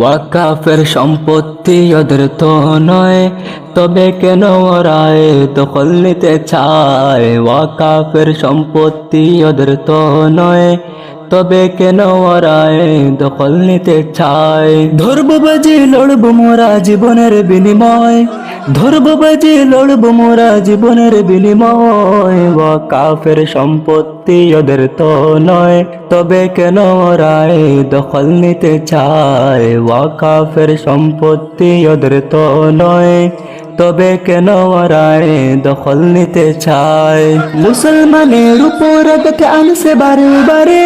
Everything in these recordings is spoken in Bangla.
ওয়াকাফের সম্পত্তি ওদের তো নয়, তবে কেন ওরায় দখল নিতে চায়? ওয়াকাফের সম্পত্তি ওদের তো নয় তবে কেন ওরা এ দখল নিতে চায়? ধরবো বাজি, লড়বো মোরা জীবনের বিনিময়। ধরবো বাজি, লড়বো মোরা জীবনের বিনিময়। ওয়াকাফের সম্পত্তি ওদের তো নয়, তবে কেন ওরা এ দখল নিতে চায়? ওয়াকাফের সম্পত্তি ওদের তো নয়, তবে কেন ওরা এ দখল নিতে চায়? মুসলমানের উপর আনছে বারে বারে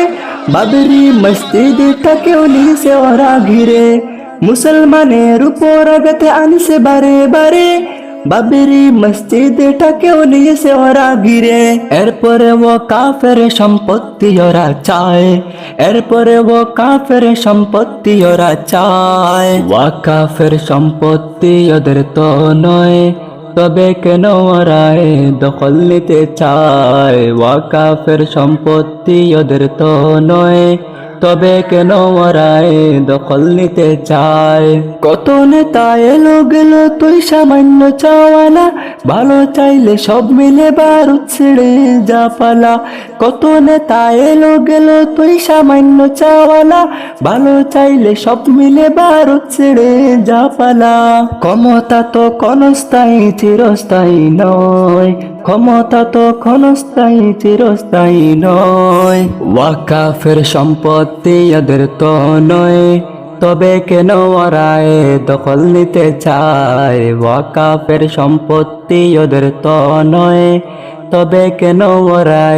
বাবরি মসজিদটাকেও নিছে ওরা ঘিরে। মুসলমানের উপর আঘাতে আনছে বারে বারে। বাবরি মসজিদটাকেও নিয়েছে ওরা ঘিরে। এরপরে ও কাফের সম্পত্তি ওরা চায়। এরপরে ও কাফের সম্পত্তি ওরা চায়। ওয়া কাফের সম্পত্তি ওদের তো নয়। তবে কেন রায় দখল নিতে চায়? ওয়াকাফের সম্পত্তি ওদের তো নয়। তবে কেন ওরা এ দখল নিতে চায়? কত নেতা এলো গেল তুই সামান্য চাওয়ালা। ভালো চাইলে সব মিলে বারুদ ছেড়ে যা পালা। কত নেতা এলো গেল, তুই সামান্য চাওয়ালা। ভালো চাইলে সব মিলে বারুদ ছেড়ে যা পালা। ক্ষমতা তো ক্ষণস্থায়ী, চিরস্থায়ী নয়। ক্ষমতা তো ক্ষণস্থায়ী, চিরস্থায়ী নয়। ওয়াকাফের সম্পত্তি এদের তো নয়। তবে কেন ওরা দখল নিতে চায়? ওয়াকাফের সম্পত্তি ওদের তো নয় তবে কেন ওরা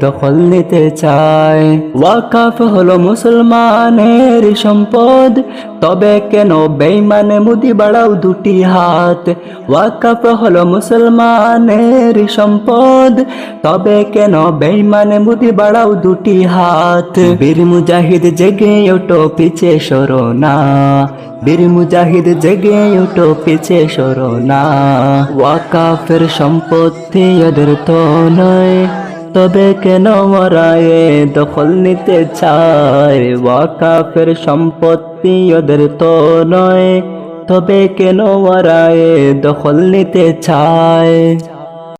দখল নিতে চায়? ওয়াকাফ হলো মুসলমানের সম্পদ, তবে কেন বেইমানে মুদি বাড়াও দুটি হাত? ওয়াকাফ হলো মুসলমানের সম্পদ, তবে কেন বেইমানে মুদি বাড়াও দুটি হাত? বীর মুজাহিদ জেগে ওটো পিছে সরো না। বীর মুজাহিদ জেগে ওটো পিছে সরো না। ওয়াকাফের সম্পত্তি এদের তো নয়, তবে কেন এ দখল নিতে চায়? ওয়াকাফের সম্পত্তি ওদের তো নয়, তবে কেন এ দখল নিতে চায়?